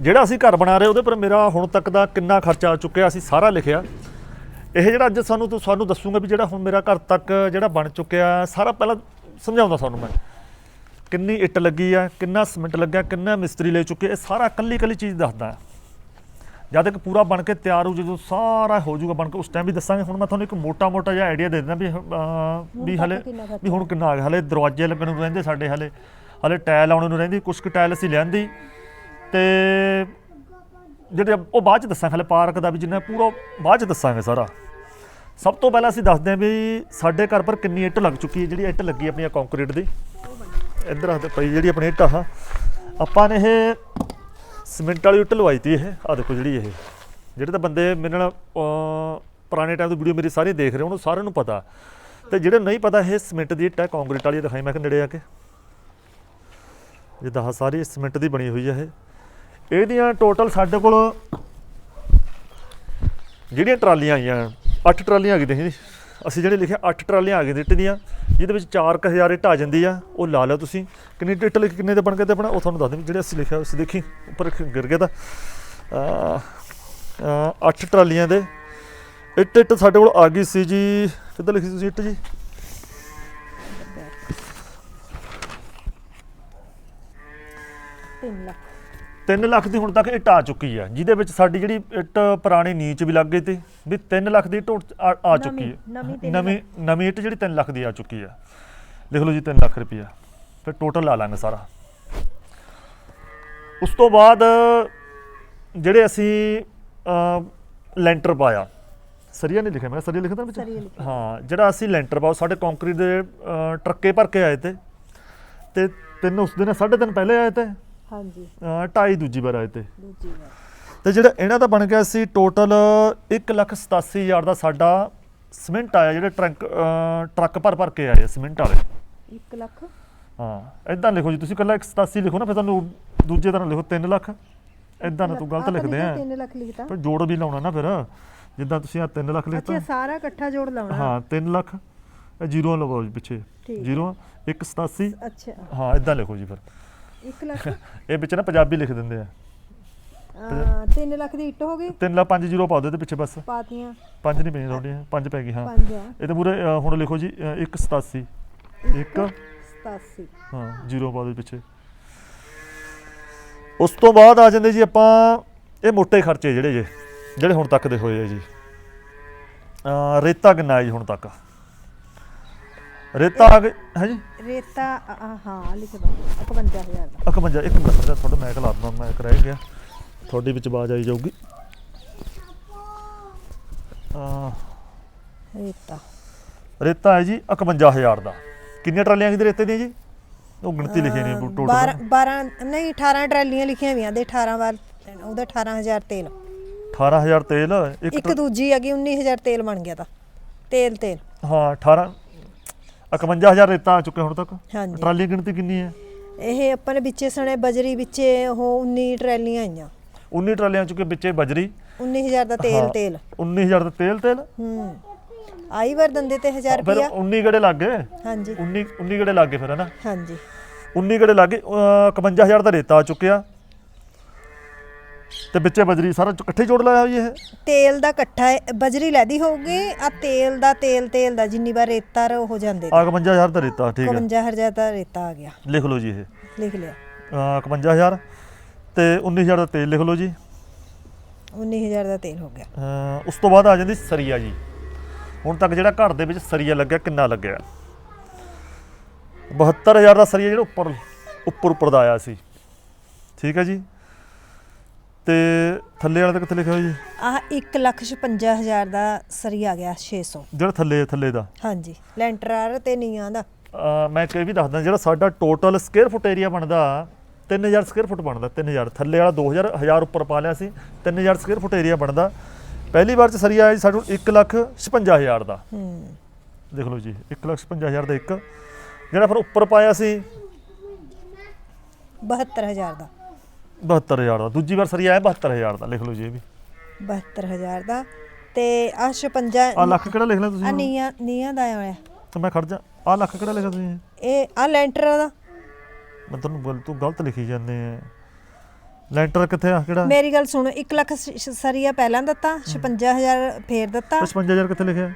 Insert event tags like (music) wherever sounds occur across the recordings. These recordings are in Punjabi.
ਜਿਹੜਾ ਅਸੀਂ ਘਰ ਬਣਾ ਰਹੇ ਉਹਦੇ ਪਰ ਮੇਰਾ ਹੁਣ ਤੱਕ ਦਾ ਕਿੰਨਾ ਖਰਚਾ ਆ ਚੁੱਕਿਆ ਅਸੀਂ ਸਾਰਾ ਲਿਖਿਆ। ਇਹ ਜਿਹੜਾ ਅੱਜ ਸਾਨੂੰ ਤੋਂ ਸਾਨੂੰ ਦੱਸੂਗਾ ਵੀ ਜਿਹੜਾ ਹੁਣ ਮੇਰਾ ਘਰ ਤੱਕ ਜਿਹੜਾ ਬਣ ਚੁੱਕਿਆ ਸਾਰਾ ਪਹਿਲਾਂ ਸਮਝਾਉਂਦਾ ਤੁਹਾਨੂੰ ਮੈਂ। ਕਿੰਨੀ ਇੱਟ ਲੱਗੀ ਆ ਕਿੰਨਾ ਸੀਮੈਂਟ ਲੱਗਿਆ ਕਿੰਨਾ ਮਿਸਤਰੀ ਲੈ ਚੁੱਕੇ ਇਹ ਸਾਰਾ ਕੱਲੀ ਕੱਲੀ ਚੀਜ਼ ਦੱਸਦਾ। ਜਦ ਤੱਕ ਪੂਰਾ ਬਣ ਕੇ ਤਿਆਰ ਹੋ ਜਦੋਂ ਸਾਰਾ ਹੋ ਜਾਊਗਾ ਬਣ ਕੇ ਉਸ ਟਾਈਮ ਵੀ ਦੱਸਾਂਗੇ। ਹੁਣ ਮੈਂ ਤੁਹਾਨੂੰ ਇੱਕ ਮੋਟਾ ਮੋਟਾ ਜਿਹਾ ਆਈਡੀਆ ਦੇ ਦਿੰਦਾ ਵੀ ਵੀ ਹਲੇ ਵੀ ਹੁਣ ਕਿੰਨਾ ਆ ਗਿਆ। ਹਲੇ ਦਰਵਾਜ਼ੇ ਲੱਗਣ ਨੂੰ ਰਹਿੰਦੇ ਸਾਡੇ ਹਲੇ ਹਲੇ ਟਾਇਲ ਆਉਣ ਨੂੰ ਰਹਿੰਦੀ ਕੁਛ ਕੁ ਟਾਇਲ ਅਸੀਂ ਲਿਆਂਦੀ। ਤੇ ਜਿਹੜੇ ਉਹ ਬਾਅਦ ਚ ਦੱਸਾਂ ਹਲੇ ਪਾਰਕ ਦਾ ਵੀ ਜਿੰਨਾ ਪੂਰਾ ਬਾਅਦ ਚ ਦੱਸਾਂਗੇ ਸਾਰਾ। ਸਭ ਤੋਂ ਪਹਿਲਾਂ ਅਸੀਂ ਦੱਸਦੇ ਹਾਂ ਵੀ ਸਾਡੇ ਘਰ ਪਰ ਕਿੰਨੀ ਇੱਟ ਲੱਗ ਚੁੱਕੀ ਹੈ, ਜਿਹੜੀ ਇੱਟ ਲੱਗੀ ਆਪਣੀ ਕੰਕਰੀਟ ਦੀ। ਇੱਧਰ ਆ ਪਈ ਜਿਹੜੀ ਆਪਣੀ ਇੱਟ ਆ ਆਪਾਂ ਨੇ ਇਹ ਸੀਮੈਂਟ ਵਾਲੀ ਇੱਟ ਲਵਾਈ ਤੀ ਇਹ ਆ ਦੇਖੋ ਜਿਹੜੀ ਇਹ। ਜਿਹੜੇ ਤਾਂ ਬੰਦੇ ਮੇਰੇ ਨਾਲ ਪੁਰਾਣੇ ਟਾਈਮ ਦੀ ਵੀਡੀਓ ਮੇਰੀ ਸਾਰੀ ਦੇਖ ਰਹੇ, ਉਹਨੂੰ ਸਾਰਿਆਂ ਨੂੰ ਪਤਾ। ਤੇ ਜਿਹੜੇ ਨਹੀਂ ਪਤਾ, ਇਹ ਸੀਮੈਂਟ ਦੀ ਇੱਟ ਹੈ ਕੰਕਰੀਟ ਵਾਲੀ ਦਿਖਾਈ ਮੈਂ ਕਿ ਨੇੜੇ ਆ ਕੇ। ਜਿੱਦਾਂ ਆਹ ਸਾਰੀ ਸੀਮੈਂਟ ਦੀ ਬਣੀ ਹੋਈ ਹੈ ਇਹ। ਇਹਦੀਆਂ ਟੋਟਲ ਸਾਡੇ ਕੋਲ ਜਿਹੜੀਆਂ ਟਰਾਲੀਆਂ ਆਈਆਂ 8 ਟਰਾਲੀਆਂ ਆ ਗਈਆਂ ਸੀ ਅਸੀਂ ਜਿਹੜੇ ਲਿਖਿਆ 8 ਟਰਾਲੀਆਂ ਆ ਗਈਆਂ ਇੱਟ ਦੀਆਂ ਜਿਹਦੇ ਵਿੱਚ 4000 ਇੱਟ ਆ ਜਾਂਦੀ ਆ, ਉਹ ਲਾ ਲਓ ਤੁਸੀਂ। ਕਿੰਨੀ ਇੱਟ ਲਿਖ ਕਿੰਨੇ ਦੇ ਬਣ ਗਏ ਤੇ ਆਪਣਾ? ਉਹ ਤੁਹਾਨੂੰ ਦੱਸ ਦਿੰਦੇ ਜਿਹੜੇ ਅਸੀਂ ਲਿਖਿਆ ਉਸ ਦੇਖੀ, ਉੱਪਰ ਗਿਰ ਗਿਆ ਤਾਂ। ਅ 8 ਟਰਾਲੀਆਂ ਦੇ। ਇੱਟ ਇੱਟ ਸਾਡੇ ਕੋਲ ਆ ਗਈ ਸੀ ਜੀ। ਕਿੱਦਾਂ ਲਿਖੀ ਤੁਸੀਂ ਇੱਟ ਜੀ? ਤਿੰਨ ਲੱਖ। 3 ਲੱਖ ਦੀ ਹੁਣ ਤੱਕ ਇੱਟ ਆ ਚੁੱਕੀ ਹੈ ਜਿਹਦੇ ਵਿੱਚ ਸਾਡੀ ਜਿਹੜੀ ਇੱਟ ਪੁਰਾਣੀ ਨੀਚ ਵੀ ਲੱਗ ਗਈ ਤੇ ਵੀ 3 ਲੱਖ ਦੀ ਇੱਟ ਆ ਆ ਚੁੱਕੀ ਹੈ ਨਵੀਂ ਨਵੀਂ ਇੱਟ ਜਿਹੜੀ 3 ਲੱਖ ਦੀ ਆ ਚੁੱਕੀ ਹੈ ਲਿਖ ਲਓ ਜੀ 3 ਲੱਖ ਰੁਪਈਆ। ਫਿਰ ਟੋਟਲ ਲਾ ਲਾਂਗੇ ਸਾਰਾ। ਉਸ ਤੋਂ ਬਾਅਦ ਜਿਹੜੇ ਅਸੀਂ ਲੈਂਟਰ ਪਾਇਆ। ਸਰੀਆ ਨਹੀਂ ਲਿਖਿਆ ਮੈਂ ਸਰੀਆ ਲਿਖਦਾ ਵਿੱਚ। ਹਾਂ ਜਿਹੜਾ ਅਸੀਂ ਲੈਂਟਰ ਪਾਉ ਸਾਡੇ ਕੰਕਰੀਟ ਦੇ ਟਰੱਕੇ ਭਰ ਕੇ ਆਏ ਤੇ। ਤੇ ਤਿੰਨ ਉਸ ਦਿਨ ਸਾਢੇ ਤਿੰਨ ਪਹਿਲੇ ਆਏ ਤੇ। ਹਾਂਜੀ। ਅ, ਢਾਈ ਦੂਜੀ ਵਾਰ ਆਏ ਤੇ। ਦੂਜੀ ਵਾਰ। ਤੇ ਜਿਹੜਾ ਇਹਨਾਂ ਦਾ ਬਣ ਗਿਆ ਸੀ ਟੋਟਲ 187000 ਦਾ ਸਾਡਾ ਸਿਮੈਂਟ ਆਇਆ ਜਿਹੜੇ ਟਰੱਕ ਟਰੱਕ ਭਰ ਭਰ ਕੇ ਆਏ ਸਿਮੈਂਟ ਵਾਲੇ। 1 ਲੱਖ? ਹਾਂ ਇਦਾਂ ਲਿਖੋ ਜੀ ਤੁਸੀਂ ਕੱਲਾ 187 ਲਿਖੋ ਨਾ ਫਿਰ ਤੁਹਾਨੂੰ ਦੂਜੇ ਤਰ੍ਹਾਂ ਲਿਖੋ 3 ਲੱਖ। ਇਦਾਂ ਨਾ ਤੂੰ ਗਲਤ ਲਿਖਦੇ ਆ। 3 ਲੱਖ ਲਿਖਤਾ। ਪਰ ਜੋੜ ਵੀ ਲਾਉਣਾ ਨਾ ਫਿਰ ਜਿੱਦਾਂ ਤੁਸੀਂ ਆ 3 ਲੱਖ ਲਿਖਤਾ। ਅੱਛਾ ਸਾਰਾ ਇਕੱਠਾ ਜੋੜ ਲਾਉਣਾ। ਹਾਂ 3 ਲੱਖ ਇਹ ਜ਼ੀਰੋ ਲਗਾਓ ਜੀ ਪਿੱਛੇ। ਠੀਕ। ਜ਼ੀਰੋ 187 ਅੱਛਾ। ਹਾਂ ਇਦਾਂ ਲਿਖੋ ਜੀ ਫਿਰ। 1 ਲੱਖ? (laughs) ਇਹ ਵਿੱਚ ਨਾ ਪੰਜਾਬੀ ਲਿਖ ਦਿੰਦੇ ਆ। 3 ਲੱਖ ਦੀ ਇੱਟ ਹੋ ਗਈ? 3 ਲੱਖ 5 ਜ਼ੀਰੋ ਪਾ ਦਿਓ ਤੇ ਪਿੱਛੇ ਬਸ। ਪਾਤੀਆਂ। ਪੰਜ ਨਹੀਂ ਪਈਆਂ ਤੁਹਾਡੀਆਂ ਪੰਜ ਪੈ ਗਈ ਹਾਂ। ਆ। ਇਹ ਤਾਂ ਪੂਰੇ ਹੁਣ ਲਿਖੋ ਜੀ 187 ਇੱਕ 87 ਹਾਂ ਜ਼ੀਰੋ ਪਾ ਦਿਓ ਪਿੱਛੇ। ਉਸ ਤੋਂ ਬਾਅਦ ਆ ਜਾਂਦੇ ਜੀ ਆਪਾਂ ਇਹ ਮੋٹے ਖਰਚੇ ਜਿਹੜੇ ਜੇ ਜਿਹੜੇ ਹੁਣ ਤੱਕ ਦੇ ਹੋਏ ਆ ਜੀ। ਰੇਤਾ ਕਿੰਨਾ ਹੈ ਜੀ ਹੁਣ ਤੱਕ? ਰੇਤਾ ਆ ਗਈ ਹੈ ਜੀ? ਰੇਤਾ ਆ- ਆ- ਹਾਂ ਲਿਖ ਦੋ 51000 ਦਾ। 51 ਇੱਕ ਮਿੰਟ ਦਾ ਤੁਹਾਡਾ ਮੈਕ ਲਾ ਦਿੰਦਾ ਮੈਕ ਰਹਿ ਗਿਆ। ਤੁਹਾਡੀ ਵਿੱਚ ਆਵਾਜ਼ ਆਈ ਜਾਊਗੀ। ਅ, ਰੇਤਾ। ਰੇਤਾ ਹੈ ਜੀ 51000 ਦਾ। ਕਿੰਨੀਆਂ ਟਰਾਲੀਆਂ ਕਿਹਦੇ ਰੇਤੇ ਦੀਆਂ ਜੀ? ਉਹ ਗਿਣਤੀ ਲਿਖੀ ਨਹੀਂ ਟੋਟਲ। 12 12 ਨਹੀਂ 18 ਟਰਾਲੀਆਂ ਲਿਖੀਆਂ ਹੋਈਆਂ ਦੇ 18 ਵਾਰ ਉਹਦਾ 18000 ਤੇਲ। 18000 ਤੇਲ ਇੱਕ ਇੱਕ ਦੂਜੀ ਹੈਗੀ 19000 ਤੇਲ ਬਣ ਗਿਆ ਤਾਂ। ਤੇਲ ਤੇਲ। ਹਾਂ 18 51000 ਰੇਤਾ ਆ ਚੁੱਕੇ ਹੁਣ ਤੱਕ। ਹਾਂਜੀ। ਟਰਾਲੀ ਗਿਣਤੀ ਕਿੰਨੀ ਹੈ? ਇਹ ਆਪਾਂ ਨੇ ਵਿੱਚੇ ਸਣੇ ਬਜਰੀ ਵਿੱਚੇ ਉਹ 19 ਟਰਾਲੀਆਂ ਆਈਆਂ। 19 ਟਰਾਲੀਆਂ ਚੁੱਕੇ ਵਿੱਚੇ ਬਜਰੀ। 19000 ਦਾ ਤੇਲ ਤੇਲ। 19000 ਦਾ ਤੇਲ ਤੇਲ। ਹੂੰ। ਆਈ ਵਾਰ ਦੰਦੇ ਤੇ 1000 ਫਿਰ ਰੁਪਿਆ 19 ਗੜੇ ਲੱਗ ਗਏ। ਹਾਂਜੀ। 19 19 ਗੜੇ ਲੱਗ ਗਏ ਫਿਰ ਹਨਾ ਹਾਂਜੀ। 19 ਗੜੇ ਲੱਗ ਗਏ ਅਹ 51000 ਦਾ ਰੇਤਾ ਆ ਚੁੱਕਿਆ। ਤੇ ਵਿੱਚੇ ਬਜਰੀ ਸਾਰਾ ਚ- ਇਕੱਠੇ ਜੋੜ ਲਾਇਆ ਜੀ ਇਹ? ਤੇਲ ਦਾ ਇਕੱਠਾ ਹੈ, ਬਜਰੀ ਲੈਦੀ ਹੋਊਗੀ ਆ ਤੇਲ ਦਾ ਤੇਲ ਤੇਲ ਦਾ ਜਿੰਨੀ ਵਾਰ ਰੇਤਾ ਰ ਹੋ ਜਾਂਦੇ ਆ 51000 ਦਾ ਰੇਤਾ ਠੀਕ ਹੈ। 51000 ਦਾ ਰੇਤਾ ਆ ਗਿਆ। ਲਿਖ ਲਓ ਜੀ ਇਹ। ਲਿਖ ਲਿਆ। ਅਹ 51000 ਤੇ 19000 ਦਾ ਤੇਲ ਲਿਖ ਲਓ ਜੀ। 19000 ਦਾ ਤੇਲ ਹੋ ਗਿਆ। ਅਹ ਉਸ ਤੋਂ ਬਾਅਦ ਆ ਜਾਂਦੀ ਸਰੀਆ ਜੀ। ਹੁਣ ਤੱਕ ਜਿਹੜਾ ਘਰ ਦੇ ਵਿੱਚ ਸਰੀਆ ਲੱਗਿਆ ਕਿੰਨਾ ਲੱਗਿਆ? 72000 ਦਾ ਸਰੀਆ ਜਿਹੜਾ ਉੱਪਰ ਉੱਪਰ ਉੱਪਰ ਦਾ ਆਇਆ ਸੀ। ਠੀਕ ਹੈ ਜੀ? ਤੇ ਥੱਲੇ ਵਾਲਾ ਤਾਂ ਕਿੱਥੇ ਲਿਖਿਆ ਹੋਇਆ ਜੀ? ਆਹ 156000 ਦਾ ਸਰੀ ਆ ਗਿਆ 600 ਜਿਹੜਾ ਥੱਲੇ ਥੱਲੇ ਦਾ? ਹਾਂਜੀ ਲੈਂਟਰ ਆ ਤੇ ਨੀਆਂ ਦਾ। ਅਹ ਮੈਂ ਇਹ ਵੀ ਦੱਸਦਾ ਜਿਹੜਾ ਸਾਡਾ ਟੋਟਲ ਸਕੁਅਰ ਫੁੱਟ ਏਰੀਆ ਬਣਦਾ 3000 ਸਕੁਅਰ ਫੁੱਟ ਬਣਦਾ 3000 ਥੱਲੇ ਵਾਲਾ 2000 1000 ਉੱਪਰ ਪਾ ਲਿਆ ਸੀ 3000 ਸਕੁਅਰ ਫੁੱਟ ਏਰੀਆ ਬਣਦਾ। ਪਹਿਲੀ ਵਾਰ ਚ ਸਰੀਆ ਆਇਆ ਜੀ ਸਾਡੇ ਕੋਲ 156000 ਦਾ। ਹੂੰ। ਦੇਖ ਲਓ ਜੀ 156000 ਦਾ ਇੱਕ। ਜਿਹੜਾ ਫਿਰ ਉੱਪਰ ਪਾਇਆ ਸੀ? 72000 ਦਾ। 72000 ਦਾ ਦੂਜੀ ਵਾਰ ਸਰੀਆ ਆਇਆ 72000 ਦਾ ਲਿਖ ਲਓ ਜੀ ਇਹ ਵੀ 72000 ਦਾ ਤੇ ਆ 56 ਆ ਲੱਖ ਕਿਹੜਾ ਲਿਖ ਲਿਆ ਆ ਤੁਸੀਂ ਨੀਆਂ ਨੀਆਂ ਦਾ ਆਇਆ ਤੇ ਮੈਂ ਖੜ ਜਾ ਆ ਲੱਖ ਕਿਹੜਾ ਲਿਖਿਆ ਤੁਸੀਂ? ਇਹ ਆ ਲੈਂਟਰ ਦਾ ਮੈਂ ਤੁਹਾਨੂੰ ਬੋਲ ਤੂੰ ਗਲਤ ਲਿਖੀ ਜਾਂਦੇ ਆ। ਲੈਂਟਰ ਕਿੱਥੇ ਆ ਕਿਹੜਾ? ਮੇਰੀ ਗੱਲ ਸੁਣੋ 1 ਲੱਖ ਸਰੀਆ ਪਹਿਲਾਂ ਦਿੱਤਾ 56000 ਫੇਰ ਦਿੱਤਾ। 55000 ਕਿੱਥੇ ਲਿਖਿਆ?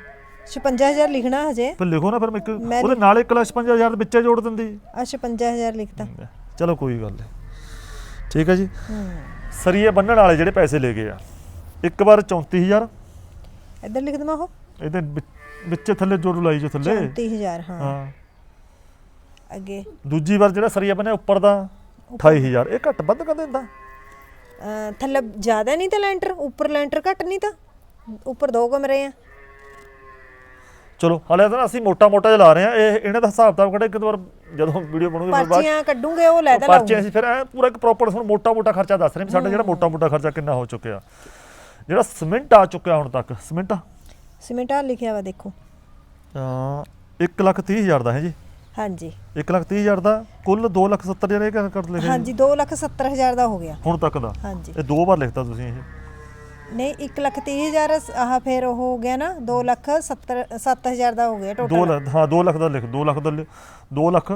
56000 ਲਿਖਣਾ ਹਜੇ। ਫਿਰ ਲਿਖੋ ਨਾ ਫਿਰ ਮੈਂ ਇੱਕ ਮੈਂ ਉਹਦੇ ਨਾਲ 1 ਲੱਖ 55000 ਦੇ ਵਿੱਚੇ ਜੋੜ ਦਿੰਦੀ। ਆ 56000 ਲਿਖਤਾ। ਚਲੋ ਕੋਈ ਗੱਲ ਨਹੀਂ ਠੀਕ ਹੈ ਜੀ? ਸਰੀਏ ਬੰਨਣ ਵਾਲੇ ਜਿਹੜੇ ਪੈਸੇ ਲੈ ਗਏ ਆ। ਇੱਕ ਵਾਰ 34000 ਇੱਧਰ ਲਿਖ ਦਵਾਂ ਉਹ? ਇਹਦੇ ਵਿੱਚ- ਵਿੱਚੇ ਥੱਲੇ ਜੋੜ ਲਾਈ ਜੋ ਥੱਲੇ। 34000 ਹਾਂ। ਹਾਂ। ਅੱਗੇ। ਦੂਜੀ ਵਾਰ ਜਿਹੜਾ ਸਰੀਆ ਬੰਨਿਆ ਉੱਪਰ ਦਾ 28000 ਇਹ ਘੱਟ ਵੱਧ ਕਰ ਦਿੰਦਾ? ਅਹ ਥੱਲੇ ਜ਼ਿਆਦਾ ਨਹੀਂ ਤਾਂ ਲੈਂਟਰ ਉੱਪਰ ਲੈਂਟਰ ਘੱਟ ਨਹੀਂ ਤਾਂ? ਉੱਪਰ ਦੋ ਕਮਰੇ ਆ। ਚਲੋ ਹਾਲੇ ਤਾਂ ਅਸੀਂ ਮੋਟਾ ਮੋਟਾ ਜਿਹਾ ਲਾ ਰਹੇ ਆ ਇਹ ਇਹਨਾਂ ਦਾ ਹਿਸਾਬ ਕਿਤਾਬ ਕੱਢੇ ਇੱਕ ਵਾਰ ਜਦੋਂ ਵੀਡੀਓ ਬਣੂਗੀ ਫਿਰ ਬਾਅਦ ਪਰਚੀਆਂ ਕੱਢੂਗੇ ਉਹ ਲੈ ਦਾ ਪਰਚੀਆਂ ਅਸੀਂ ਫਿਰ ਐਂ ਪੂਰਾ ਇੱਕ ਪ੍ਰੋਪਰ ਹੁਣ ਮੋਟਾ ਮੋਟਾ ਖਰਚਾ ਦੱਸ ਰਹੇ ਵੀ ਸਾਡਾ ਜਿਹੜਾ ਮੋਟਾ ਮੋਟਾ ਖਰਚਾ ਕਿੰਨਾ ਹੋ ਚੁੱਕਿਆ। ਜਿਹੜਾ ਸੀਮੈਂਟ ਆ ਚੁੱਕਿਆ ਹੁਣ ਤੱਕ ਸੀਮੈਂਟ? ਸਿਮੈਂਟ ਆ ਲਿਖਿਆ ਵਾ ਦੇਖੋ। ਅ 1 ਲੱਖ 30 ਹਜ਼ਾਰ ਦਾ ਹੈ ਜੀ। ਹਾਂਜੀ। 1 ਲੱਖ 30 ਹਜ਼ਾਰ ਦਾ ਕੁੱਲ 2 ਲੱਖ 70 ਹਜ਼ਾਰ ਇਹ ਕਿਆ ਕਰ ਲਿਖਿਆ ਜੀ? ਹਾਂਜੀ 270000 ਦਾ ਹੋ ਗਿਆ। ਹੁਣ ਤੱਕ ਦਾ? ਹਾਂਜੀ। ਇਹ ਦੋ ਵਾਰ ਲਿਖਤਾ ਤੁਸੀਂ ਇਹ। ਨਹੀਂ 1 ਲੱਖ 30000 ਆਹ ਫਿਰ ਉਹ ਹੋ ਗਿਆ ਨਾ 2 ਲੱਖ 70 7000 ਦਾ ਹੋ ਗਿਆ 2 ਟੋਟਲ ਲੱਖ ਹਾਂ 2 ਲੱਖ ਦਾ ਲਿਖ 2 ਲੱਖ ਦਾ 2 ਲੱਖ।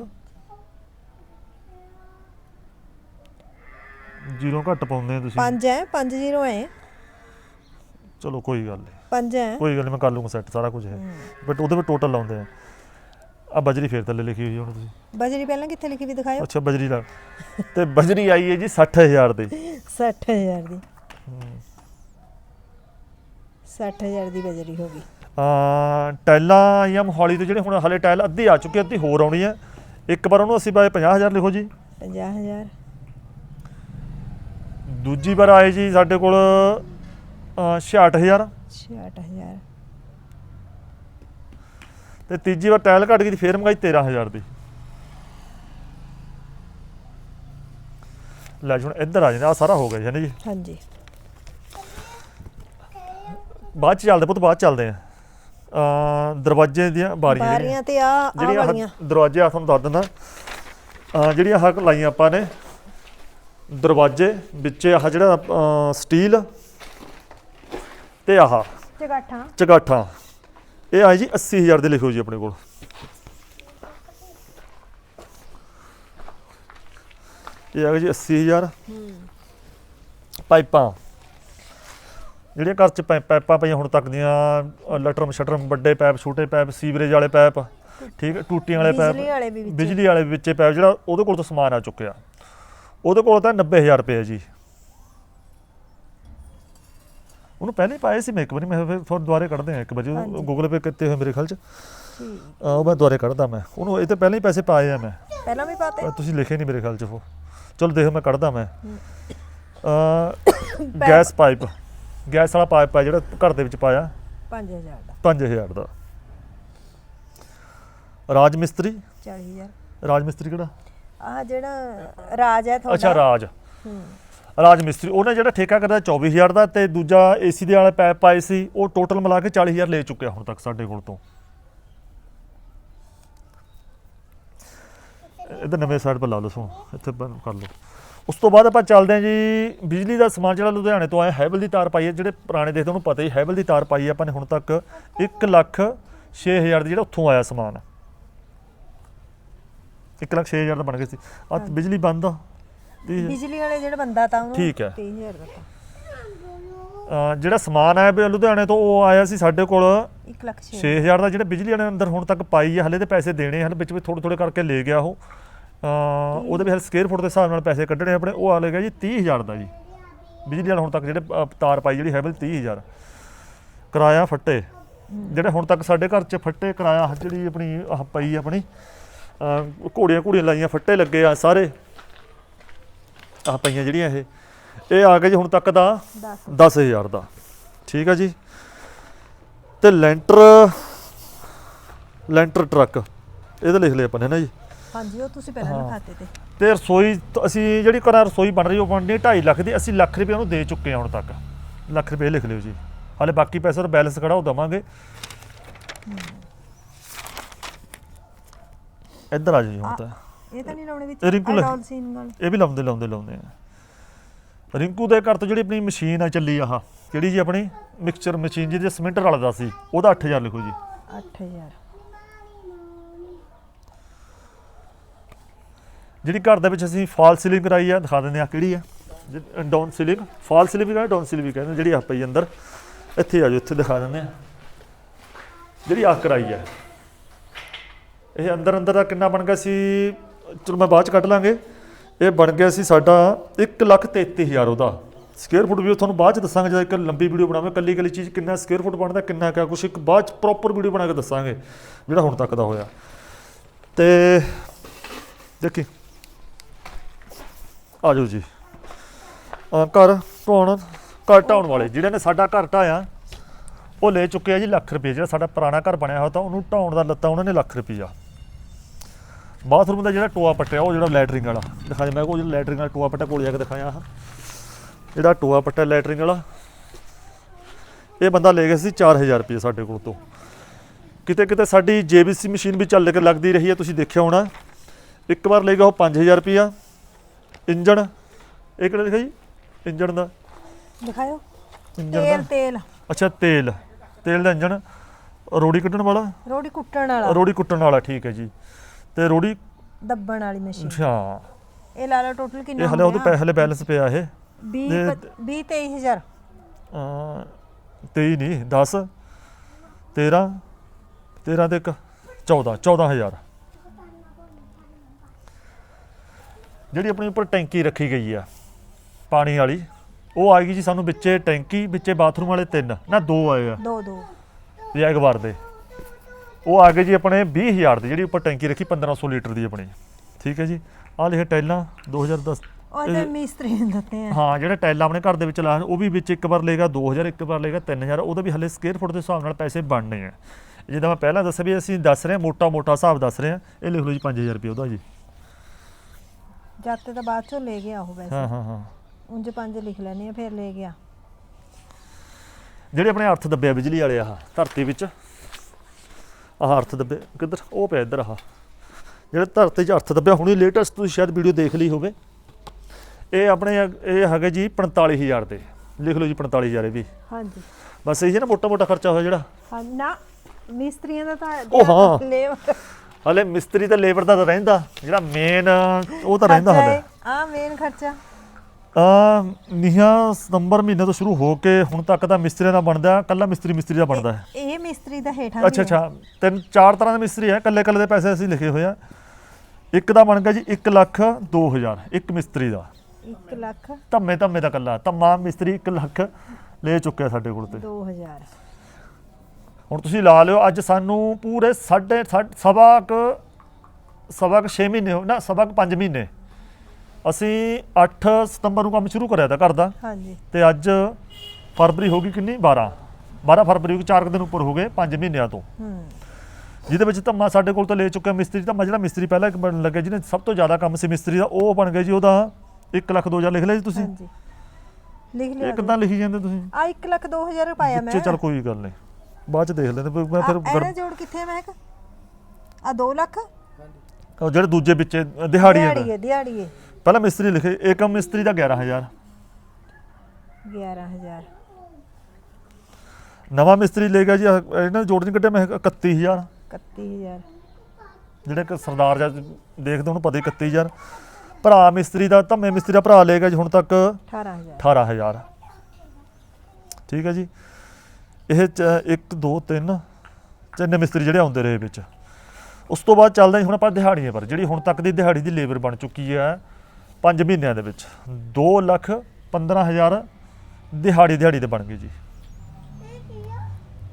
ਜ਼ੀਰੋ ਘੱਟ ਪਾਉਂਦੇ ਆ ਤੁਸੀਂ। 5 ਹੈ 5 ਜ਼ੀਰੋ ਹੈ ਚਲੋ ਕੋਈ ਗੱਲ ਨਹੀਂ। 5 ਹੈ ਕੋਈ ਗੱਲ ਨਹੀਂ ਮੈਂ ਕਰ ਲੂੰਗਾ ਸੈੱਟ ਸਾਰਾ ਕੁਝ ਹੈ। ਬਟ ਉਹਦੇ ਵਿੱਚ ਟੋਟਲ ਲਾਉਂਦੇ ਆ। ਆ ਬਜਰੀ ਫੇਰ ਥੱਲੇ ਲਿਖੀ ਹੋਈ ਹੈ ਹੁਣ ਤੁਸੀਂ। ਬਜਰੀ ਪਹਿਲਾਂ ਕਿੱਥੇ ਲਿਖੀ ਵੀ ਦਿਖਾਇਓ? ਅੱਛਾ ਬਜਰੀ ਲਾ ਤੇ ਬਜਰੀ ਆਈ ਹੈ ਜੀ 60000 ਦੀ। 60000 ਦੀ। 60000 ਦੀ ਬਜਰੀ ਹੋ ਗਈ। ਆ ਟਾਈਲਾਂ ਜਾਂ ਮੋਹਾਲੀ ਤੋਂ ਜਿਹੜੇ ਹੁਣ ਹਲੇ ਟਾਈਲ ਅੱਧੀ ਆ ਚੁੱਕੀ ਅੱਧੀ ਹੋਰ ਆਉਣੀ ਹੈ ਇੱਕ ਵਾਰ ਉਹਨੂੰ ਅਸੀਂ ਬਾਏ 50000 ਲਿਖੋ ਜੀ। 50000 ਦੂਜੀ ਵਾਰ ਆਏ ਜੀ ਸਾਡੇ ਕੋਲ ਅ, 66000 66000 ਤੇ ਤੀਜੀ ਵਾਰ ਟਾਈਲ ਘਟ ਗਈ ਤੇ ਫੇਰ ਮੰਗਾਈ 13000 ਦੀ। ਲੈ ਜੀ ਹੁਣ ਇੱਧਰ ਆ ਜਾਂਦਾ ਆ ਸਾਰਾ ਹੋ ਗਿਆ ਜੀ ਹੈ ਨਾ ਜੀ? ਹਾਂਜੀ। ਬਾਅਦ ਚ ਚੱਲਦੇ ਪੁੱਤ ਬਾਅਦ ਚ ਚੱਲਦੇ ਆ। ਅ ਦਰਵਾਜ਼ੇ ਦੀਆਂ ਬਾਰੀਆਂ ਬਾਰੀਆਂ ਤੇ ਆ ਆ ਜਿਹੜੀਆਂ ਆਹ ਵਾਲੀਆਂ। ਦਰਵਾਜ਼ੇ ਆ ਤੁਹਾਨੂੰ ਦੱਸ ਦਿੰਦਾ। ਅ ਜਿਹੜੀਆਂ ਆਹ ਲਾਈਆਂ ਆਪਾਂ ਨੇ ਦਰਵਾਜ਼ੇ ਵਿੱਚ ਆਹ ਜਿਹੜਾ ਸਟੀਲ ਤੇ ਆਹ ਚਗਾਠਾਂ। ਚਗਾਠਾਂ। ਇਹ ਆਏ ਜੀ 80000 ਦੇ ਲਿਖੋ ਜੀ ਆਪਣੇ ਕੋਲ। ਇਹ ਆ ਗਿਆ ਜੀ 80000 ਪਾਈਪਾਂ। ਜਿਹੜੀਆਂ ਘਰ ਚ ਪੈ- ਪਾਈਪਾਂ ਪਈਆਂ ਹੁਣ ਤੱਕ ਦੀਆਂ ਲਟਰਮ ਸ਼ਟਰਮ ਵੱਡੇ ਪਾਈਪ ਛੋਟੇ ਪਾਈਪ ਸੀਵਰੇਜ ਵਾਲੇ ਪਾਈਪ ਠੀਕ ਹੈ ਟੂਟੀਆਂ ਵਾਲੇ ਪਾਈਪ ਬਿਜਲੀ ਵਾਲੇ ਵੀ ਵਿੱਚ। ਬਿਜਲੀ ਵਾਲੇ ਵਿੱਚੇ ਪਾਈਪ ਜਿਹੜਾ ਉਹਦੇ ਕੋਲ ਤਾਂ ਸਮਾਨ ਆ ਚੁੱਕਿਆ। ਉਹਦੇ ਕੋਲ ਤਾਂ 90000 ਰੁਪਏ ਜੀ। ਉਹਨੂੰ ਪਹਿਲੇ ਹੀ ਪਾਏ ਸੀ ਮੈਂ ਇੱਕ ਵਾਰੀ ਮੈਂ ਫਿਰ ਤੁਹਾਨੂੰ ਦੁਬਾਰੇ ਕੱਢਦੇ ਆ ਇੱਕ ਵਾਰੀ ਹਾਂਜੀ। ਗੂਗਲ ਪੇ ਕੀਤੇ ਹੋਏ ਮੇਰੇ ਖਿਆਲ ਚ। ਠੀਕ। ਅਹ ਉਹ ਮੈਂ ਦੁਬਾਰੇ ਕੱਢਦਾ ਮੈਂ। ਉਹਨੂੰ ਇਹ ਤੇ ਪਹਿਲਾਂ ਹੀ ਪੈਸੇ ਪਾਏ ਆ ਮੈਂ। ਪਹਿਲਾਂ ਵੀ ਪਾਤੇ? ਪਰ ਤੁਸੀਂ ਲਿਖੇ ਨਹੀਂ ਮੇਰੇ ਖਿਆਲ ਚ ਉਹ। ਚਲੋ ਦੇਖੋ ਮੈਂ ਕੱਢਦਾ ਮੈਂ। ਅ (coughs) ਗੈਸ ਪਾਈਪ। ਗੈਸ ਵਾਲਾ ਪਾਈਪ ਆ ਜਿਹੜਾ ਘਰ ਦੇ ਵਿੱਚ ਪਾਇਆ? 5000 ਦਾ। 5000 ਦਾ। ਰਾਜ ਮਿਸਤਰੀ? 40000 ਰਾਜ ਮਿਸਤਰੀ ਕਿਹੜਾ? ਆ ਜਿਹੜਾ ਰਾਜ ਹੈ ਤੁਹਾਡਾ। ਅੱਛਾ ਰਾਜ। ਹੂੰ। ਰਾਜ ਮਿਸਤਰੀ ਉਹਨੇ ਜਿਹੜਾ ਠੇਕਾ ਕਰਦਾ 24000 ਦਾ ਤੇ ਦੂਜਾ ਏਸੀ ਦੇ ਵਾਲੇ ਪੈਪ ਪਾਏ ਸੀ ਉਹ ਟੋਟਲ ਮਿਲਾ ਕੇ 40000 ਲੈ ਚੁੱਕਿਆ ਹੁਣ ਤੱਕ ਸਾਡੇ ਕੋਲ ਤੋਂ। ਇਧਰ ਨਵੇਂ ਸਾਈਡ ਪਰ ਲਾ ਲਓ ਸੋ ਇੱਥੇ ਬੰਦ ਕਰ ਲਓ। ਉਸ ਤੋਂ ਬਾਅਦ ਆਪਾਂ ਚੱਲਦੇ ਹਾਂ ਜੀ ਬਿਜਲੀ ਦਾ ਸਮਾਨ ਜਿਹੜਾ ਲੁਧਿਆਣੇ ਤੋਂ ਆਇਆ ਹੈਵਲ ਦੀ ਤਾਰ ਪਾਈ ਹੈ ਜਿਹੜੇ ਪੁਰਾਣੇ ਦੇਖਦੇ ਉਹਨੂੰ ਪਤਾ ਹੀ ਹੈਵਲ ਦੀ ਤਾਰ ਪਾਈ ਹੈ ਆਪਾਂ ਨੇ ਹੁਣ ਤੱਕ 1 ਲੱਖ 6000 ਦੀ ਜਿਹੜਾ ਉੱਥੋਂ ਆਇਆ ਸਮਾਨ। 1 ਲੱਖ 6000 ਦਾ ਬਣ ਗਿਆ ਸੀ। ਆ ਬਿਜਲੀ ਬੰਦ ਆ। ਬਿਜਲੀ ਵਾਲੇ ਜਿਹੜਾ ਬੰਦਾ ਤਾਂ ਉਹਨੂੰ ਠੀਕ ਹੈ। 30000 ਦਾ ਅਹ ਜਿਹੜਾ ਸਮਾਨ ਆਇਆ ਵੀ ਲੁਧਿਆਣੇ ਤੋਂ ਉਹ ਆਇਆ ਸੀ ਸਾਡੇ ਕੋਲ 1 ਲੱਖ 6 6000 ਦਾ ਜਿਹੜਾ ਬਿਜਲੀ ਵਾਲੇ ਨੇ ਅੰਦਰ ਹੁਣ ਤੱਕ ਪਾਈ ਹੈ ਹਲੇ ਤੇ ਪੈਸੇ ਦੇਣੇ ਹਨ ਵਿੱਚ ਵਿੱਚ ਥੋੜੇ ਥੋੜੇ ਕਰਕੇ ਲੈ ਗਿਆ ਉਹ। ਉਹਦੇ ਵਿੱਚ ਹਲੇ ਸਕੁਅਰ ਫੁੱਟ ਦੇ ਹਿਸਾਬ ਨਾਲ ਪੈਸੇ ਕੱਢਣੇ ਆਪਣੇ, ਉਹ ਆ ਲੈ ਗਿਆ ਜੀ 30000 ਦਾ ਜੀ। ਬਿਜਲੀ ਵਾਲਾ ਹੁਣ ਤੱਕ ਜਿਹੜੇ ਤਾਰ ਪਾਈ ਜਿਹੜੀ ਹੈ ਹੈਵਲ 30000 ਕਿਰਾਇਆ ਫੱਟੇ। ਜਿਹੜੇ ਹੁਣ ਤੱਕ ਸਾਡੇ ਘਰ 'ਚ ਫੱਟੇ, ਕਿਰਾਇਆ ਜਿਹੜੀ ਆਪਣੀ, ਆਹ ਪਈ ਆਪਣੀ ਘੋੜੀਆਂ ਘੋੜੀਆਂ ਲਾਈਆਂ, ਫੱਟੇ ਲੱਗੇ ਆ ਸਾਰੇ। ਆਹ ਪਈਆਂ ਜਿਹੜੀਆਂ ਇਹ। ਇਹ ਆ ਗਏ ਜੀ ਹੁਣ ਤੱਕ ਦਾ 10 10000 ਦਾ। ਠੀਕ ਆ ਜੀ। ਤੇ ਲੈਂਟਰ ਲੈਂਟਰ ਟਰੱਕ। ਇਹਦਾ ਲਿਖ ਲਿਆ ਆਪਾਂ ਨੇ ਨਾ ਜੀ। ਹਾਂਜੀ ਉਹ ਤੁਸੀਂ ਪਹਿਲਾਂ ਲਿਖਾਤੇ ਤੇ। ਤੇ ਰਸੋਈ ਤਾਂ ਅਸੀਂ ਜਿਹੜੀ ਘਰਾਂ ਰਸੋਈ ਬਣ ਰਹੀ ਉਹ ਬਣਨੀ 2.5 ਲੱਖ ਦੀ ਅਸੀਂ ਲੱਖ ਰੁਪਏ ਉਹਨੂੰ ਦੇ ਚੁੱਕੇ ਹਾਂ ਹੁਣ ਤੱਕ। ਲੱਖ ਰੁਪਏ ਲਿਖ ਲਿਓ ਜੀ। ਹਾਲੇ ਬਾਕੀ ਪੈਸੇ ਦਾ ਬੈਲੈਂਸ ਖੜਾ ਉਹ ਦਵਾਂਗੇ। ਇੱਧਰ ਆ ਜੀ ਹੁਣ ਤਾਂ। ਇਹ ਤਾਂ ਨਹੀਂ ਲਾਉਣੇ ਵਿੱਚ ਇਹ ਰਿੰਕੂ ਲੈ- ਸੀਨ ਨਾਲ। ਇਹ ਵੀ ਲਾਉਂਦੇ ਲਾਉਂਦੇ ਲਾਉਂਦੇ ਆ। ਰਿੰਕੂ ਦੇ ਘਰ ਤੋਂ ਜਿਹੜੀ ਆਪਣੀ ਮਸ਼ੀਨ ਆ ਚੱਲੀ ਆਹ ਜਿਹੜੀ ਜੀ ਆਪਣੀ? ਮਿਕਸਚਰ ਮਸ਼ੀਨ ਜਿਹਦੇ ਸਿਮੈਂਟ ਰਲਦਾ ਸੀ ਉਹਦਾ 8000 ਲਿਖੋ ਜੀ। 8000 ਜਿਹੜੀ ਘਰ ਦੇ ਵਿੱਚ ਅਸੀਂ ਫਾਲ ਸੀਲਿੰਗ ਕਰਾਈ ਆ, ਦਿਖਾ ਦਿੰਦੇ ਆ ਕਿਹੜੀ ਆ। ਡਾਊਨ ਸੀਲਿੰਗ, ਫਾਲ ਸੀਲਿੰਗ ਵੀ ਕਹਿੰਦੇ, ਡਾਊਨ ਸੀਲਿੰਗ ਵੀ ਕਹਿੰਦੇ ਜਿਹੜੀ ਆ ਪਈ ਅੰਦਰ। ਇੱਥੇ ਆ ਜਾਓ, ਇੱਥੇ ਦਿਖਾ ਦਿੰਦੇ ਆ ਜਿਹੜੀ ਆ ਕਰਾਈ ਹੈ ਇਹ ਅੰਦਰ ਅੰਦਰ ਦਾ ਕਿੰਨਾ ਬਣ ਗਿਆ ਸੀ, ਚਲੋ ਮੈਂ ਬਾਅਦ ਚ ਕੱਢ ਲਾਂਗੇ। ਇਹ ਬਣ ਗਿਆ ਸੀ ਸਾਡਾ 133000 ਉਹਦਾ। ਸਕੁਅਰ ਫੁੱਟ ਵੀ ਉਹ ਤੁਹਾਨੂੰ ਬਾਅਦ ਚ ਦੱਸਾਂਗੇ, ਜਦੋਂ ਇੱਕ ਲੰਬੀ ਵੀਡੀਓ ਬਣਾਵਾਂਗੇ, ਕੱਲੀ ਕੱਲੀ ਚੀਜ਼ ਕਿੰਨਾ ਸਕੁਅਰ ਫੁੱਟ ਬਣਦਾ, ਕਿੰਨਾ ਕਿਆ ਕੁਛ, ਇੱਕ ਬਾਅਦ ਚ ਪ੍ਰੋਪਰ ਵੀਡੀਓ ਬਣਾ ਕੇ ਦੱਸਾਂਗੇ, ਜਿਹੜਾ ਹੁਣ ਤੱਕ ਦਾ ਹੋਇਆ। ਤੇ ਦੇਖੀ। ਆ ਜਾਓ ਜੀ। ਅਹ ਘਰ ਢਾਉਣ ਘਰ ਢਾਉਣ ਵਾਲੇ? ਜਿਹੜੇ ਨੇ ਸਾਡਾ ਘਰ ਢਾਇਆ ਉਹ ਲੈ ਚੁੱਕੇ ਆ ਜੀ ਲੱਖ ਰੁਪਏ। ਜਿਹੜਾ ਸਾਡਾ ਪੁਰਾਣਾ ਘਰ ਬਣਿਆ ਹੋਇਆ ਤਾਂ ਉਹਨੂੰ ਢਾਉਣ ਦਾ ਲੱਤਾ ਉਹਨਾਂ ਨੇ ਲੱਖ ਰੁਪਈਆ। ਬਾਥਰੂਮ ਦਾ ਜਿਹੜਾ ਟੋਆ ਪੱਟਿਆ ਉਹ ਜਿਹੜਾ ਲੈਟਰਿੰਗ ਵਾਲਾ। ਦਿਖਾ ਦੇ ਮੈਂ ਜਿਹੜਾ ਲੈਟਰਿੰਗ ਵਾਲਾ ਟੋਆ ਪੱਟਿਆ ਕੋਲ ਜਾ ਕੇ ਦਿਖਾਇਆ ਆਹ। ਜਿਹੜਾ ਟੋਆ ਪੱਟਿਆ ਲੈਟਰਿੰਗ ਵਾਲਾ ਇਹ ਬੰਦਾ ਲੈ ਗਿਆ ਸੀ 4000 ਰੁਪਏ ਸਾਡੇ ਕੋਲ ਤੋਂ। ਕਿਤੇ ਕਿਤੇ ਸਾਡੀ ਜੇਬੀਸੀ ਮਸ਼ੀਨ ਵੀ ਚੱਲ ਕੇ ਲੱਗਦੀ ਰਹੀ ਹੈ ਤੁਸੀਂ ਦੇਖਿਆ ਹੋਣਾ। ਇੱਕ ਵਾਰ ਲੈ ਗਿਆ ਉਹ 5000 ਰੁਪਿਆ ਇੰਜਣ। ਇਹ ਕਿਹੜਾ ਲਿਖਿਆ ਜੀ? ਇੰਜਣ ਦਾ। ਦਿਖਾਓ ਇੰਜਣ ਦਾ। ਤੇਲ ਅੱਛਾ ਤੇਲ। ਤੇਲ ਦਾ ਇੰਜਣ। ਰੋੜੀ ਕੱਢਣ ਵਾਲਾ? ਰੋੜੀ ਕੁੱਟਣ ਵਾਲਾ। ਰੋੜੀ ਕੁੱਟਣ ਵਾਲਾ ਠੀਕ ਹੈ ਜੀ। ਤੇ ਰੋੜੀ ਦੱਬਣ ਵਾਲੀ ਮਸ਼ੀਨ। ਅੱਛਾ। ਇਹ ਲਾ ਲਓ ਟੋਟਲ ਕਿੰਨਾ ਇਹ ਹਲੇ ਉਹਦੇ ਪੈਸੇ ਹਲੇ ਬੈਲੈਂਸ ਪਿਆ ਇਹ। 20 ਤੇ- 20 23000 ਅਹ, 23 ਨਹੀਂ 10 13 13 ਤੇ ਇੱਕ 14 14000 ਜਿਹੜੀ ਆਪਣੀ ਉੱਪਰ ਟੈਂਕੀ ਰੱਖੀ ਗਈ ਆ ਪਾਣੀ ਵਾਲੀ ਉਹ ਆਏਗੀ ਜੀ ਸਾਨੂੰ ਵਿੱਚੇ ਟੈਂਕੀ ਵਿੱਚੇ ਬਾਥਰੂਮ ਵਾਲੇ ਤਿੰਨ ਨਾ ਦੋ ਆਏ ਆ। ਦੋ ਦੋ। ਜੈਗਵਾਰ ਦੇ। ਉਹ ਆ ਗਏ ਜੀ ਆਪਣੇ 20000 ਦੀ ਜਿਹੜੀ ਉੱਪਰ ਟੈਂਕੀ ਰੱਖੀ 1500 ਲੀਟਰ ਦੀ ਆਪਣੀ। ਠੀਕ ਹੈ ਜੀ? ਆਹ ਲਿਖੇ ਟੈਲਾਂ 2010 ਉਹ ਤੇ ਮਿਸਤਰੀ ਨੇ ਦਿੱਤੇ ਆ। ਹਾਂ ਜਿਹੜੇ ਟੈਲਾਂ ਆਪਣੇ ਘਰ ਦੇ ਵਿੱਚ ਲਾਣ ਉਹ ਵੀ ਵਿੱਚ ਇੱਕ ਵਾਰ ਲੇਗਾ 2000 ਇੱਕ ਵਾਰ ਲੇਗਾ 3000 ਉਹਦਾ ਵੀ ਹਲੇ ਸਕੁਅਰ ਫੁੱਟ ਦੇ ਹਿਸਾਬ ਨਾਲ ਪੈਸੇ ਬਣਨੇ ਆ। ਜਿੱਦਾਂ ਮੈਂ ਪਹਿਲਾਂ ਦੱਸਿਆ ਵੀ ਅਸੀਂ ਦੱਸ ਰਹੇ ਹਾਂ ਮੋਟਾ ਮੋਟਾ ਹਿਸਾਬ ਦੱਸ ਰਹੇ ਹਾਂ। ਇਹ ਲਿਖ ਲਓ ਜੀ 5000 ਰੁਪਏ ਉਹਦਾ ਜੀ। ਜਾਤੇ ਤਾਂ ਬਾਅਦ ਚੋਂ ਲੈ ਗਿਆ ਉਹ ਵੈਸੇ। ਹਾਂ ਹਾਂ ਹਾਂ। ਉਂਝ ਪੰਜ ਲਿਖ ਲੈਣੇ ਆ ਫਿਰ ਲੈ ਗਿਆ। ਜਿਹੜੇ ਆਪਣੇ ਅਰਥ ਦੱਬੇ ਆ ਬਿਜਲੀ ਵਾਲੇ ਆਹ ਧਰਤੀ ਵਿੱਚ। ਆਹ ਅਰਥ ਦੱਬੇ ਕਿੱਧਰ? ਉਹ ਪਿਆ ਇੱਧਰ ਆਹ। ਜਿਹੜੇ ਧਰਤੀ 'ਚ ਅਰਥ ਦੱਬਿਆ ਹੁਣੀ ਲੇਟੈਸਟ ਤੁਸੀਂ ਸ਼ਾਇਦ ਵੀਡੀਓ ਦੇਖ ਲਈ ਹੋਵੇ। ਇਹ ਆਪਣੇ ਇਹ ਹੈਗੇ ਜੀ 45000 ਦੇ। ਲਿਖ ਲਓ ਜੀ 45000 ਇਹ ਵੀ। ਹਾਂਜੀ। ਬਸ ਇਹ ਨਾ ਮੋਟਾ ਮੋਟਾ ਖਰਚਾ ਹੋਇਆ ਜਿਹੜਾ। ਹਾਂ ਨਾ ਮਿਸਤਰੀਆਂ ਦਾ ਤਾਂ ਉਹ ਹਾਂ। ਲੇਬਰ ਹਲੇ ਮਿਸਤਰੀ ਤੇ ਲੇਬਰ ਦਾ ਤਾਂ ਰਹਿੰਦਾ ਜਿਹੜਾ ਮੇਨ ਉਹ ਤਾਂ ਰਹਿੰਦਾ ਹਲੇ। ਆ ਮੇਨ ਖਰਚਾ? ਆ ਨਿਹਾ ਸਤੰਬਰ ਮਹੀਨੇ ਤੋਂ ਸ਼ੁਰੂ ਹੋ ਕੇ ਹੁਣ ਤੱਕ ਦਾ ਮਿਸਤਰੀ ਦਾ ਬਣਦਾ ਕੱਲਾ ਮਿਸਤਰੀ ਮਿਸਤਰੀ ਦਾ ਬਣਦਾ ਹੈ। ਇਹ ਮਿਸਤਰੀ ਦਾ ਹੇਠਾਂ ਅੱਛਾ ਅੱਛਾ। ਤਿੰਨ ਚਾਰ ਤਰ੍ਹਾਂ ਦੇ ਮਿਸਤਰੀ ਹੈ ਕੱਲੇ ਕੱਲੇ ਦੇ ਪੈਸੇ ਅਸੀਂ ਲਿਖੇ ਹੋਏ ਆ। ਇੱਕ ਦਾ ਬਣ ਗਿਆ ਜੀ 1 ਲੱਖ 2000 ਇੱਕ ਮਿਸਤਰੀ ਦਾ। 1 ਲੱਖ ਧੰਮੇ ਧੰਮੇ ਦਾ ਕੱਲਾ। ਧੰਮਾ ਮਿਸਤਰੀ 1 ਲੱਖ ਲੈ ਚੁੱਕਿਆ ਸਾਡੇ ਕੋਲ ਤੇ। 2000 ਹੁਣ ਤੁਸੀਂ ਲਾ ਲਿਓ ਅੱਜ ਸਾਨੂੰ ਪੂਰੇ ਸਾਢੇ ਸਾਢ- ਸਵਾ ਕੁ ਸਵਾ ਕੁ 6 ਮਹੀਨੇ ਹੋ ਨਾ ਸਵਾ ਕੁ 5 ਮਹੀਨੇ। ਅਸੀਂ 8 ਸਤੰਬਰ ਨੂੰ ਕੰਮ ਸ਼ੁਰੂ ਕਰਿਆ ਤਾਂ ਘਰ ਦਾ। ਹਾਂਜੀ। ਤੇ ਅੱਜ ਫਰਵਰੀ ਹੋ ਗਈ ਕਿੰਨੀ? 12 12 ਫਰਵਰੀ ਗਈ 4 ਦਿਨ ਉੱਪਰ ਹੋ ਗਏ 5 ਮਹੀਨਿਆਂ ਤੋਂ। ਹੂੰ। ਜਿਹਦੇ ਵਿੱਚ ਧੰਮਾ ਸਾਡੇ ਕੋਲ ਤਾਂ ਲੈ ਚੁੱਕਿਆ ਮਿਸਤਰੀ ਧੰਮਾ ਜਿਹੜਾ ਮਿਸਤਰੀ ਪਹਿਲਾਂ ਇੱਕ ਬਣਨ ਲੱਗਿਆ ਜਿਹਨੇ ਸਭ ਤੋਂ ਜ਼ਿਆਦਾ ਕੰਮ ਸੀ ਮਿਸਤਰੀ ਦਾ ਉਹ ਬਣ ਗਿਆ ਜੀ ਉਹਦਾ 1 ਲੱਖ 2000 ਲਿਖ ਲਿਆ ਜੀ ਤੁਸੀਂ। ਹਾਂਜੀ। ਲਿਖ ਇਹ ਲਿਆ ਕਿੱਦਾਂ ਲਿਖੀ ਜਾਂਦੇ ਤੁਸੀਂ? ਆ 1 ਲੱਖ 2000 ਰੁਪਾਇਆ ਮੈਂ। ਚੱਲ ਕੋਈ ਗੱਲ ਨਹੀਂ। ਬਾਅਦ ਚ ਦੇਖ ਲੈਂਦੇ ਫਿਰ ਮੈਂ ਫਿਰ ਗੜ- ਇਹਦਾ ਜੋੜ ਕਿੱਥੇ ਮੈਂ ਆ 2 ਲੱਖ? ਉਹ ਜਿਹੜੇ ਦੂਜੇ ਵਿੱਚੇ ਦਿਹਾੜੀ ਹੈ ਦਿਹਾੜੀ ਹੈ ਦਿਹਾੜੀ ਹੈ। ਪਹਿਲਾਂ ਮਿਸਤਰੀ ਲਿਖੇ ਏਕਮ ਮਿਸਤਰੀ ਦਾ 11000 11000 ਨਵਾਂ ਮਿਸਤਰੀ ਲੈ ਗਿਆ ਜੀ ਆਹ ਇਹਨਾਂ ਦੇ ਜੋੜ ਨਹੀਂ ਕੱਢਿਆ ਮੈਂ 31000 31000 ਜਿਹੜੇ ਕਿ ਸਰਦਾਰ ਜਾਂ ਦੇਖਦੇ ਉਹਨੂੰ ਪਤਾ ਹੀ 31000 ਭਰਾ ਮਿਸਤਰੀ ਦਾ ਧੰਮੇ ਮਿਸਤਰੀ ਦਾ ਭਰਾ ਲੈ ਗਿਆ ਜੀ ਹੁਣ ਤੱਕ 18000 18000 ਠੀਕ ਹੈ ਜੀ। ਇਹ 1 2 3 ਤਿੰਨ ਮਿਸਤਰੀ ਜਿਹੜੇ ਆਉਂਦੇ ਰਹੇ ਵਿੱਚ। ਉਸ ਤੋਂ ਬਾਅਦ ਚੱਲਦਾ ਜੀ ਹੁਣ ਆਪਾਂ ਦਿਹਾੜੀਆਂ ਪਰ ਜਿਹੜੀ ਹੁਣ ਤੱਕ ਦੀ ਦਿਹਾੜੀ ਦੀ ਲੇਬਰ ਬਣ ਚੁੱਕੀ ਹੈ 5 ਮਹੀਨਿਆਂ ਦੇ ਵਿੱਚ। 2 ਲੱਖ 15000 ਦਿਹਾੜੀ ਦਿਹਾੜੀ ਤੇ ਬਣ ਗਈ ਜੀ।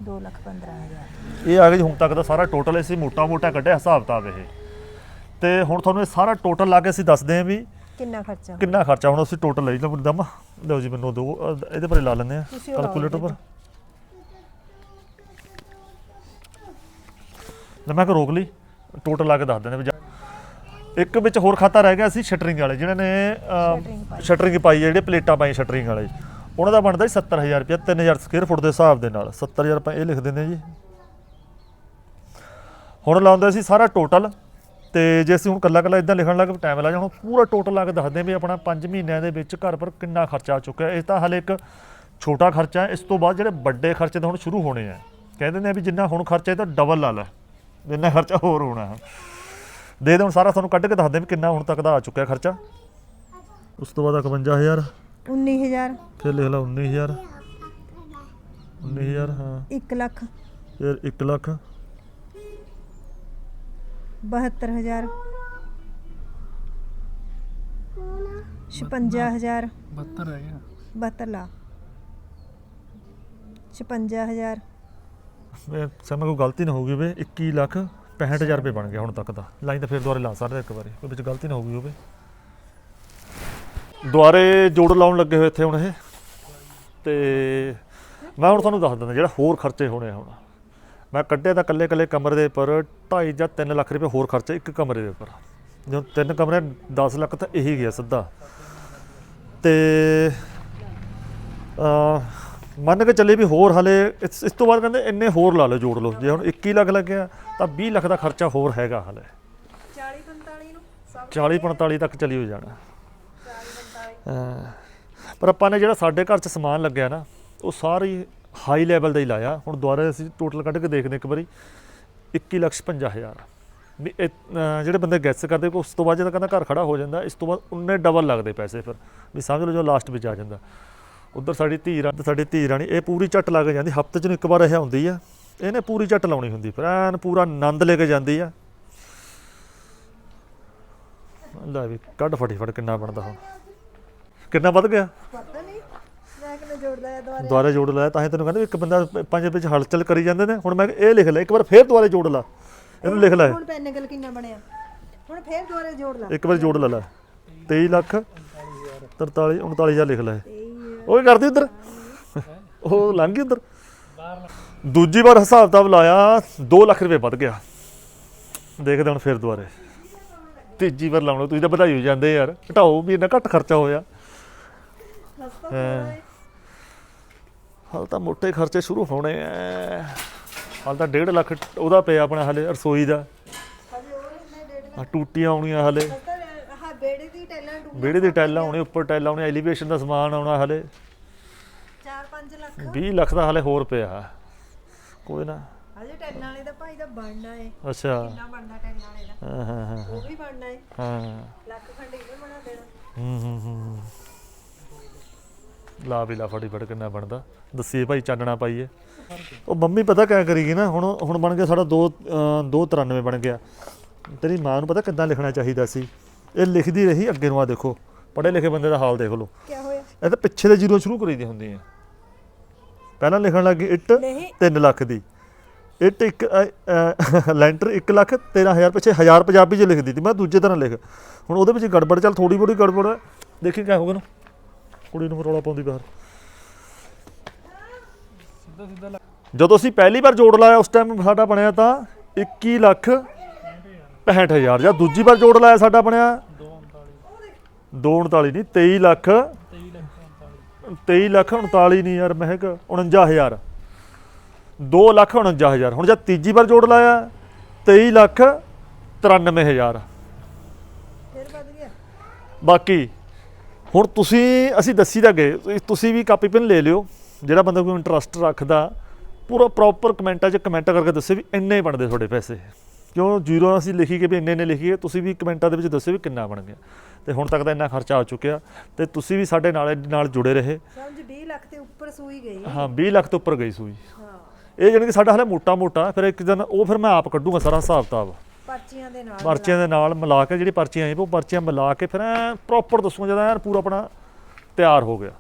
2 ਲੱਖ 15000 ਇਹ ਆ ਗਿਆ ਜੀ ਹੁਣ ਤੱਕ ਦਾ ਸਾਰਾ ਟੋਟਲ ਅਸੀਂ ਮੋਟਾ ਮੋਟਾ ਕੱਢਿਆ ਹਿਸਾਬ ਕਿਤਾਬ ਇਹ। ਤੇ ਹੁਣ ਤੁਹਾਨੂੰ ਇਹ ਸਾਰਾ ਟੋਟਲ ਲਾ ਕੇ ਅਸੀਂ ਦੱਸਦੇ ਹਾਂ ਵੀ ਕਿੰਨਾ ਖਰਚਾ? ਕਿੰਨਾ ਖਰਚਾ ਹੁਣ ਅਸੀਂ ਟੋਟਲ ਲਈ ਲਓ ਦਮ। ਲਓ ਜੀ ਮੈਨੂੰ ਦੋ ਇਹਦੇ ਪਰ ਲਾ ਲੈਂਦੇ ਆ ਲਾਓ ਕੈਲਕੂਲੇਟਰ ਪਰ। ਲੈ ਮੈਂ ਕਿ ਰੋਕ ਲਈ ਟੋਟਲ ਲਾ ਕੇ ਦੱਸ ਦਿੰਦੇ ਵੀ ਜਾ- ਇੱਕ ਵਿੱਚ ਹੋਰ ਖਾਤਾ ਰਹਿ ਗਿਆ ਸੀ ਸ਼ਟਰਿੰਗ ਵਾਲੇ ਜਿਹਨਾਂ ਨੇ। ਸ਼ਟਰਿੰਗ ਪਾਈ। ਹੈ, ਜਿਹੜੇ ਪਲੇਟਾਂ ਪਾਈ ਸ਼ਟਰਿੰਗ ਵਾਲੇ। ਉਹਨਾਂ ਦਾ ਬਣਦਾ ਜੀ 70000 ਰੁਪਏ 3000 ਸਕੁਅਰ ਫੁੱਟ ਦੇ ਹਿਸਾਬ ਦੇ ਨਾਲ। 70000 ਰੁਪਏ ਇਹ ਲਿਖ ਦਿੰਦੇ ਜੀ। ਹੁਣ ਲਾਉਂਦੇ ਸੀ ਸਾਰਾ ਟੋਟਲ ਤੇ ਜੇ ਅਸੀਂ ਹੁਣ ਕੱਲਾ ਕੱਲਾ ਇਦਾਂ ਲਿਖਣ ਲੱਗ ਟਾਈਮ ਲੱਗ ਜਾਣਾ ਹੁਣ ਪੂਰਾ ਟੋਟਲ ਲਾ ਕੇ ਦੱਸਦੇ ਹਾਂ ਵੀ ਆਪਣਾ 5 ਮਹੀਨਿਆਂ ਦੇ ਵਿੱਚ ਘਰ ਪਰ ਕਿੰਨਾ ਖਰਚਾ ਆ ਚੁੱਕਾ ਹੈ ਇਹ ਤਾਂ ਹਲੇ ਇੱਕ ਛੋਟਾ ਖਰਚਾ ਹੈ ਇਸ ਤੋਂ ਬਾਅਦ ਜਿਹੜੇ ਵੱਡੇ ਖਰਚੇ ਤਾਂ ਹੁਣ ਸ਼ੁਰੂ ਹੋਣੇ ਆ। ਕਹਿੰਦੇ ਨੇ ਵੀ ਜਿੰਨਾ ਹੁਣ ਖਰਚਾ ਇਹ ਤਾਂ ਡਬਲ ਲਾ ਲੈ। ਜਿੰਨਾ ਖਰਚਾ ਹੋਰ ਹੋਣਾ। ਹੈ ਦੇ ਦੇ ਹੁਣ ਸਾਰਾ ਤੁਹਾਨੂੰ ਕੱਢ ਕੇ ਦੱਸਦੇ ਵੀ ਕਿੰਨਾ ਹੁਣ ਤੱਕ ਦਾ ਆ ਚੁੱਕਿਆ ਖਰਚਾ। ਉਸ ਤੋਂ ਬਾਅਦ 51000 19000 ਫਿਰ ਲਿਖ ਲਾ 19000 19000 ਹਾਂ। 1 ਲੱਖ। ਫਿਰ 1 ਲੱਖ। 72000 56000 72 ਰਹਿ ਗਿਆ 72 ਲਾ 56000 ਇਹ ਸਮਝ ਕੋਈ ਗਲਤੀ ਨਾ ਹੋ ਗਈ ਹੋਵੇ 21 ਲੱਖ 65000 ਰੁਪਏ ਬਣ ਗਿਆ ਹੁਣ ਤੱਕ ਦਾ। ਲਾਈਨ ਤਾਂ ਫਿਰ ਦੁਬਾਰੇ ਲਾ ਸਕਦੇ ਇੱਕ ਵਾਰੀ। ਕੋਈ ਵਿੱਚ ਗਲਤੀ ਨਾ ਹੋ ਗਈ ਹੋਵੇ ਦੁਬਾਰੇ ਜੋੜ ਲਾਉਣ ਲੱਗੇ ਹੋਏ ਇੱਥੇ ਹੁਣ ਇਹ। ਤੇ ਮੈਂ ਹੁਣ ਤੁਹਾਨੂੰ ਦੱਸ ਦਿੰਦਾ, ਜਿਹੜਾ ਹੋਰ ਖਰਚੇ ਹੋਣੇ ਆ ਹੁਣ। ਮੈਂ ਕੱਢਿਆ ਤਾਂ ਕੱਲੇ ਕੱਲੇ ਕਮਰੇ ਦੇ ਉੱਪਰ 2.5 ਜਾਂ 3 ਲੱਖ ਰੁਪਏ ਹੋਰ ਖਰਚੇ ਇੱਕ ਕਮਰੇ ਦੇ ਉੱਪਰ। ਜਦੋਂ ਤਿੰਨ ਕਮਰੇ 10 ਲੱਖ ਤਾਂ ਇਹੀ ਗਿਆ ਸਿੱਧਾ। ਤੇ ਅ ਮੰਨ ਕੇ ਚੱਲੇ ਵੀ ਹੋਰ ਹਲੇ ਇਸ ਇਸ ਤੋਂ ਬਾਅਦ ਕਹਿੰਦੇ ਇੰਨੇ ਹੋਰ ਲਾ ਲਓ ਜੋੜ ਲਓ। ਜੇ ਹੁਣ 21 ਲੱਖ ਲੱਗਿਆ ਤਾਂ 20 ਲੱਖ ਦਾ ਖਰਚਾ ਹੋਰ ਹੈਗਾ ਹਲੇ। 40 45 ਨੂੰ ਸਭ 40 45 ਤੱਕ ਚਲੀ ਹੋ ਜਾਣਾ। ਅਹ ਪਰ ਆਪਾਂ ਨੇ ਜਿਹੜਾ ਸਾਡੇ ਘਰ 'ਚ ਸਮਾਨ ਲੱਗਿਆ ਨਾ ਉਹ ਸਾਰੀ ਹਾਈ ਲੈਵਲ ਦਾ ਹੀ ਲਾਇਆ। ਹੁਣ ਦੁਬਾਰਾ ਅਸੀਂ ਟੋਟਲ ਕੱਢ ਕੇ ਦੇਖਦੇ ਇੱਕ ਵਾਰੀ। 21 ਲੱਖ 50 ਹਜ਼ਾਰ। ਵੀ ਇਹ, ਜਿਹੜੇ ਬੰਦੇ ਗੈਸ ਕਰਦੇ ਉਸ ਤੋਂ ਬਾਅਦ ਜਦੋਂ ਕਹਿੰਦਾ ਘਰ ਖੜਾ ਹੋ ਜਾਂਦਾ ਇਸ ਤੋਂ ਬਾਅਦ ਉਨੇ ਡਬਲ ਲੱਗਦੇ ਪੈਸੇ ਫਿਰ। ਵੀ ਸਮਝ ਲਓ ਜੋ ਲਾਸਟ ਵਿੱਚ ਆ ਜਾਂਦਾ। ਉਧਰ ਸਾਡੀ ਧੀ ਰਾਣੀ ਸਾਡੀ ਧੀ ਰਾਣੀ ਇਹ ਪੂਰੀ ਝੱਟ ਲੱਗ ਜਾਂਦੀ ਹਫ਼ਤੇ 'ਚ ਨੂੰ ਇੱਕ ਵਾਰ ਇਹ ਹੁੰਦੀ ਆ। ਇਹਨੇ ਪੂਰੀ ਝੱਟ ਲਾਉਣੀ ਹੁੰਦੀ ਫਿਰ ਐਨ ਪੂਰਾ ਆਨੰਦ ਲੈ ਕੇ ਜਾਂਦੀ ਆ। ਲੈ ਵੀ ਕੱਢ ਫਟੀਫਟ ਕਿੰਨਾ ਬਣਦਾ ਹੁਣ। ਕਿੰਨਾ ਵੱਧ ਗਿਆ? ਪਤਾ ਨਹੀਂ ਮੈਂ ਕਿਨੇ ਜੋੜਦਾ ਹੈ ਦੁਬਾਰਾ? ਦੁਬਾਰਾ ਜੋੜ ਲਾਇਆ ਤਾਂ ਹੀ ਤੈਨੂੰ ਕਹਿੰਦਾ ਇੱਕ ਬੰਦਾ ਪੰਜ ਵਿੱਚ ਹਲਚਲ ਕਰੀ ਜਾਂਦੇ ਨੇ। ਹੁਣ ਮੈਂ ਇਹ ਲਿਖ ਲਿਆ ਇੱਕ ਵਾਰ ਫੇਰ ਦੁਬਾਰਾ ਜੋੜ ਲਾ। ਇਹਨੂੰ ਲਿਖ ਲੈ। ਹੁਣ ਪੈਨਗਲ ਕਿੰਨਾ ਬਣਿਆ? ਹੁਣ ਫੇਰ ਦੁਬਾਰਾ ਜੋੜ ਲਾ। ਇੱਕ ਵਾਰ ਜੋੜ ਲਾ ਲੈ। 23 ਲੱਖ 43 39000 ਲਿਖ ਲੈ। ਉਹ ਕੀ ਕਰਦੀ ਉਧਰ? ਉਹ ਲੰਘ ਗਈ ਉਧਰ? ਦੂਜੀ ਵਾਰ ਹਿਸਾਬ ਕਿਤਾਬ ਲਾਇਆ 2 ਲੱਖ ਰੁਪਏ ਵੱਧ ਗਿਆ। ਦੇਖਦੇ ਹੁਣ ਫਿਰ ਦੁਬਾਰੇ। ਤੀਜੀ ਵਾਰ ਲਾਉਣਾ, ਤੁਸੀਂ ਤਾਂ ਵਧਾਈ ਹੋ ਜਾਂਦੇ ਯਾਰ। ਘਟਾਓ ਵੀ, ਇੰਨਾ ਘੱਟ ਖਰਚਾ ਹੋਇਆ। ਹਾਲ ਤਾਂ ਮੋਟੇ ਖਰਚੇ ਸ਼ੁਰੂ ਹੋਣੇ ਐ। ਹਾਲ ਤਾਂ 1.5 ਲੱਖ ਉਹਦਾ ਪਿਆ ਆਪਣਾ ਹਲੇ ਰਸੋਈ ਦਾ। ਆ ਟੂਟੀਆਂ ਆਉਣੀਆਂ ਹਲੇ। ਬੇੜੇ ਦੀ ਟੈਲਾਂ ਡੂ ਵਿਹੜੇ ਦੀ ਟਾਈਲਾਂ ਆਉਣੀ ਉੱਪਰ ਟਾਈਲਾਂ ਆਉਣੀ ਐਲੀਵੇਸ਼ਨ ਦਾ ਸਮਾਨ ਆਉਣਾ ਹਲੇ। 4-5 ਲੱਖ। 20 ਲੱਖ ਦਾ ਹਲੇ ਹੋਰ ਪਿਆ। ਕੋਈ ਨਾ। ਹਜੇ ਟੈਲਾਂ ਵਾਲੇ ਦਾ ਭਾਈ ਦਾ ਬਣਨਾ ਹੈ ਅੱਛਾ। ਕਿੰਨਾ ਬਣਦਾ ਟੈਲਾਂ ਵਾਲੇ ਦਾ। ਹਾਂ ਹਾਂ ਹਾਂ ਉਹ ਵੀ ਬਣਨਾ ਹੈ ਹਾਂ। ਲੱਖ ਖੰਡ ਇਹਨੇ ਬਣਾ ਦੇਣਾ। ਹੂੰ ਹੂੰ ਹੂੰ ਲਾ ਵੀ ਲਾ ਫੜੀ ਫੜ ਕਿੰਨਾ ਬਣਦਾ। ਦੱਸੀਏ ਭਾਈ ਚਾਨਣਾ ਪਾਈਏ। ਉਹ ਮੰਮੀ ਪਤਾ ਕਿਆ ਕਰੀਗੀ ਨਾ ਹੁਣ ਹੁਣ ਬਣ ਗਿਆ ਸਾਡਾ 2 293 ਬਣ ਗਿਆ। ਤੇਰੀ ਮਾਂ ਨੂੰ ਪਤਾ ਕਿੱਦਾਂ ਲਿਖਣਾ ਚਾਹੀਦਾ ਸੀ? ਇਹ ਲਿਖਦੀ ਰਹੀ ਅੱਗੇ ਨੂੰ ਆ ਦੇਖੋ। ਪੜ੍ਹੇ ਲਿਖੇ ਬੰਦੇ ਦਾ ਹਾਲ ਦੇਖ ਲਓ। ਕੀ ਹੋਇਆ? ਇਹ ਤਾਂ ਪਿੱਛੇ ਦੇ ਜ਼ੀਰੋ ਸ਼ੁਰੂ ਕਰੀਦੀ ਹੁੰਦੀ ਆ। ਪਹਿਲਾਂ ਲਿਖਣ ਲੱਗੀ ਇੱਟ ਨਹੀਂ। 3 ਲੱਖ ਦੀ। ਇੱਟ ਇੱਕ ਅ, ਅ, ਲੈਂਟਰ 1 ਲੱਖ 13000 ਪਿੱਛੇ 1000 ਪੰਜਾਬੀ ਚ ਲਿਖ ਦਿੱਤੀ ਮੈਂ ਦੂਜੇ ਤਰ੍ਹਾਂ ਲਿਖ। ਹੁਣ ਉਹਦੇ ਵਿੱਚ ਗੜਬੜ ਚੱਲ ਥੋੜੀ ਬੋੜੀ ਗੜਬੜ ਹੈ ਦੇਖੀ ਕਿਆ ਹੋਗਾ ਨਾ। ਕੁੜੀ ਨੂੰ ਰੌਲਾ ਪਾਉਂਦੀ ਬਾਹਰ। ਸਿੱਧਾ ਸਿੱਧਾ ਲੱਗ ਜਦੋਂ ਅਸੀਂ ਪਹਿਲੀ ਵਾਰ ਜੋੜ ਲਾਇਆ ਉਸ ਟਾਈਮ ਸਾਡਾ ਬਣਿਆ ਤਾਂ 21 ਲੱਖ 65000 ਜਾਂ ਦੂਜੀ ਵਾਰ ਜੋੜ ਲਾਇਆ ਸਾਡਾ ਬਣਿਆ। 239 ਨਹੀਂ 23 ਲੱਖ 23 ਲੱਖ। 23 ਲੱਖ 39 ਨਹੀਂ ਯਾਰ ਮਹਿਕ 49000 2 ਲੱਖ 49000 ਹੁਣ ਜਦ ਤੀਜੀ ਵਾਰ ਜੋੜ ਲਾਇਆ 23 ਲੱਖ 93000 ਫਿਰ ਵੱਧ ਗਿਆ ਬਾਕੀ, ਹੁਣ ਤੁਸੀਂ, ਅਸੀਂ ਦੱਸੀ ਤਾਂ ਗਏ, ਤੁਸੀਂ- ਵੀ ਕਾਪੀ ਪੈਨ ਲੈ ਲਿਓ। ਜਿਹੜਾ ਬੰਦਾ ਕੋਈ ਇੰਟਰਸਟ ਰੱਖਦਾ, ਪੂਰਾ ਪ੍ਰੋਪਰ ਕਮੈਂਟਾਂ 'ਚ ਕਮੈਂਟ ਕਰਕੇ ਦੱਸੇ ਵੀ ਇੰਨੇ ਬਣਦੇ ਤੁਹਾਡੇ ਪੈਸੇ। ਕਿਉਂ ਜ਼ੀਰੋ ਅਸੀਂ ਲਿਖੀ ਗਏ ਵੀ ਇੰਨੇ ਨੇ ਲਿਖੀਏ ਤੁਸੀਂ ਵੀ ਕਮੈਂਟਾਂ ਦੇ ਵਿੱਚ ਦੱਸਿਓ ਵੀ ਕਿੰਨਾ ਬਣ ਗਿਆ। ਤੇ ਹੁਣ ਤੱਕ ਤਾਂ ਇੰਨਾ ਖਰਚਾ ਆ ਚੁੱਕਿਆ। ਤੇ ਤੁਸੀਂ ਵੀ ਸਾਡੇ ਨਾਲ ਨਾਲ ਜੁੜੇ ਰਹੇ। ਸਮਝ 20 ਲੱਖ ਤੇ ਉੱਪਰ ਸੂਈ ਗਈ। ਹਾਂ 20 ਲੱਖ ਤੋਂ ਉੱਪਰ ਗਈ ਸੂਈ। ਹਾਂ। ਇਹ ਜਾਣੀ ਕਿ ਸਾਡਾ ਹਲੇ ਮੋਟਾ ਮੋਟਾ ਫਿਰ ਇੱਕ ਦਿਨ ਉਹ ਫਿਰ ਮੈਂ ਆਪ ਕੱਢੂਗਾ ਸਾਰਾ ਹਿਸਾਬ ਕਿਤਾਬ। ਪਰਚੀਆਂ ਦੇ ਨਾਲ ਪਰਚੀਆਂ ਦੇ ਨਾਲ ਮਿਲਾ ਕੇ ਜਿਹੜੀ ਪਰਚੀਆਂ ਆਈ ਉਹ ਪਰਚੀਆਂ ਮਿਲਾ ਕੇ ਫਿਰ ਪ੍ਰੋਪਰ ਦੱਸੂਗਾ ਜਦੋਂ ਐਨ ਪੂਰਾ ਆਪਣਾ ਤਿਆਰ ਹੋ ਗਿਆ।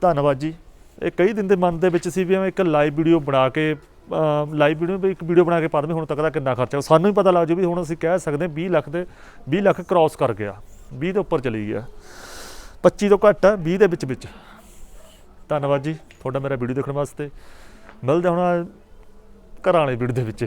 ਧੰਨਵਾਦ ਜੀ। ਇਹ ਕਈ ਦਿਨ ਦੇ ਮਨ ਦੇ ਵਿੱਚ ਸੀ ਵੀ ਮੈਂ ਇੱਕ ਲਾਈਵ ਵੀਡੀਓ ਬਣਾ ਕੇ ਲਾਈਵ ਵੀਡੀਓ ਵੀ ਇੱਕ ਵੀਡੀਓ ਬਣਾ ਕੇ ਪਾ ਦਵੇਂ ਹੁਣ ਤੱਕ ਦਾ ਕਿੰਨਾ ਖਰਚਾ ਸਾਨੂੰ ਵੀ ਪਤਾ ਲੱਗ ਜੂ ਵੀ ਹੁਣ ਅਸੀਂ ਕਹਿ ਸਕਦੇ ਹਾਂ 20 ਲੱਖ ਦੇ 20 ਲੱਖ ਕ੍ਰਾਸ ਕਰ ਗਿਆ। 20 ਦੇ ਉੱਪਰ ਚਲੀ ਗਿਆ। 25 ਤੋਂ ਘੱਟ ਆ 20 ਦੇ ਵਿੱਚ ਵਿੱਚ। ਧੰਨਵਾਦ ਜੀ, ਤੁਹਾਡਾ ਮੇਰਾ ਵੀਡੀਓ ਦੇਖਣ ਵਾਸਤੇ। ਮਿਲਦੇ ਹੁਣ ਘਰਾਂ ਵਾਲੇ ਵੀਡੀਓ ਦੇ ਵਿੱਚ।